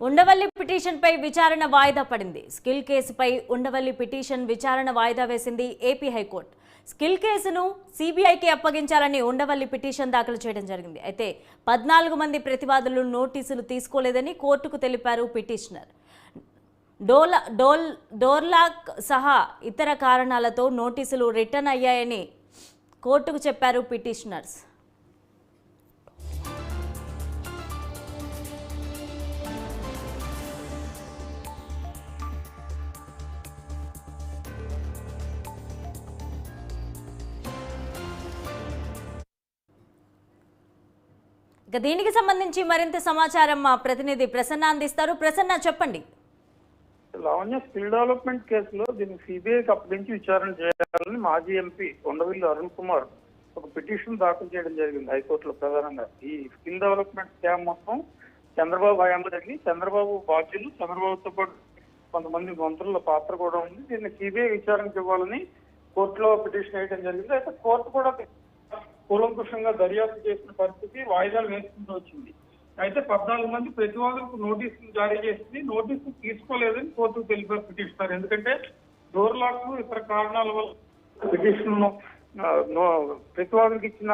ఉండవల్లి పిటిషన్పై విచారణ వాయిదా పడింది. స్కిల్ కేసుపై ఉండవల్లి పిటిషన్ విచారణ వాయిదా వేసింది ఏపీ హైకోర్టు. స్కిల్ కేసును సిబిఐకి అప్పగించాలని ఉండవల్లి పిటిషన్ దాఖలు చేయడం జరిగింది. అయితే పద్నాలుగు మంది ప్రతివాదులు నోటీసులు తీసుకోలేదని కోర్టుకు తెలిపారు పిటిషనర్. డోలా డోల్ డోర్లాక్ సహా ఇతర కారణాలతో నోటీసులు రిటర్న్ అయ్యాయని కోర్టుకు చెప్పారు పిటిషనర్స్. ఇక దీనికి సంబంధించి మరింత సమాచారం మా ప్రతినిధి ప్రసన్న అందిస్తారు. ప్రసన్న చెప్పండి. లావణ్య స్కిల్ డెవలప్మెంట్ కేసులో దీన్ని సిబిఐకి అప్పగించి విచారణ చేయాలని మాజీ ఎంపీ కొండవిల్లు అరుణ్ కుమార్ ఒక పిటిషన్ దాఖలు చేయడం జరిగింది హైకోర్టులో ప్రధానంగా. ఈ స్కిల్ డెవలప్మెంట్ స్కామ్ మొత్తం చంద్రబాబు హయాంలో జరిగి చంద్రబాబు బాధ్యులు చంద్రబాబుతో పాటు కొంతమంది మంత్రుల పాత్ర కూడా ఉంది. దీన్ని సిబిఐ విచారణ ఇవ్వాలని కోర్టులో పిటిషన్ వేయడం జరిగింది. అయితే కోర్టు కూడా కూలంకుషంగా దర్యాప్తు చేసిన పరిస్థితి వాయిదాలు వేసుకుంటూ వచ్చింది. అయితే పద్నాలుగు మంది ప్రతివాదులకు నోటీసులు జారీ చేసింది. నోటీసులు తీసుకోలేదని కోర్టుకు తెలిపారు పిటిషనర్. ఎందుకంటే డోర్ లాక్ ఇతర కారణాల వల్ల పిటిషన్ ప్రతివాదులకు ఇచ్చిన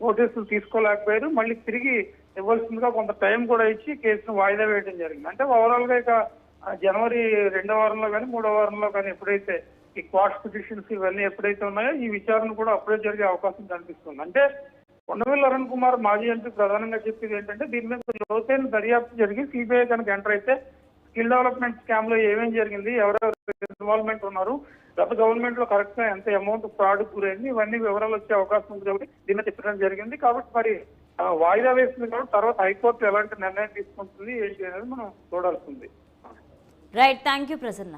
నోటీసులు తీసుకోలేకపోయారు. మళ్ళీ తిరిగి ఇవ్వాల్సిందిగా కొంత టైం కూడా ఇచ్చి కేసును వాయిదా వేయడం జరిగింది. అంటే ఓవరాల్గా ఇక జనవరి రెండో వారంలో కానీ మూడో వారంలో కానీ ఎప్పుడైతే ఈ క్వాష్ పిటిషన్స్ ఇవన్నీ ఎప్పుడైతే ఉన్నాయో ఈ విచారణ కూడా అప్పుడే జరిగే అవకాశం కనిపిస్తుంది. అంటే కొండవెల్లి అరుణ్ కుమార్ మాజీ ఎంపీ ప్రధానంగా చెప్పేది ఏంటంటే దీని మీద లోతైన దర్యాప్తు జరిగి సిబిఐ కనుక ఎంటర్ అయితే స్కిల్ డెవలప్మెంట్ స్కామ్లో ఏమేం జరిగింది ఎవరెవరు ఇన్వాల్వ్మెంట్ ఉన్నారు గత గవర్నమెంట్లో కరెక్ట్గా ఎంత అమౌంట్ ఫ్రాడ్ గురైంది ఇవన్నీ వివరాలు వచ్చే అవకాశం ఉంది కాబట్టి దీన్ని చెప్పడం జరిగింది. కాబట్టి మరి వాయిదా వేసింది కాబట్టి తర్వాత హైకోర్టు ఎలాంటి నిర్ణయం తీసుకుంటుంది ఏంటి అనేది మనం చూడాల్సింది రైట్ థ్యాంక్ యూ ప్రసన్న.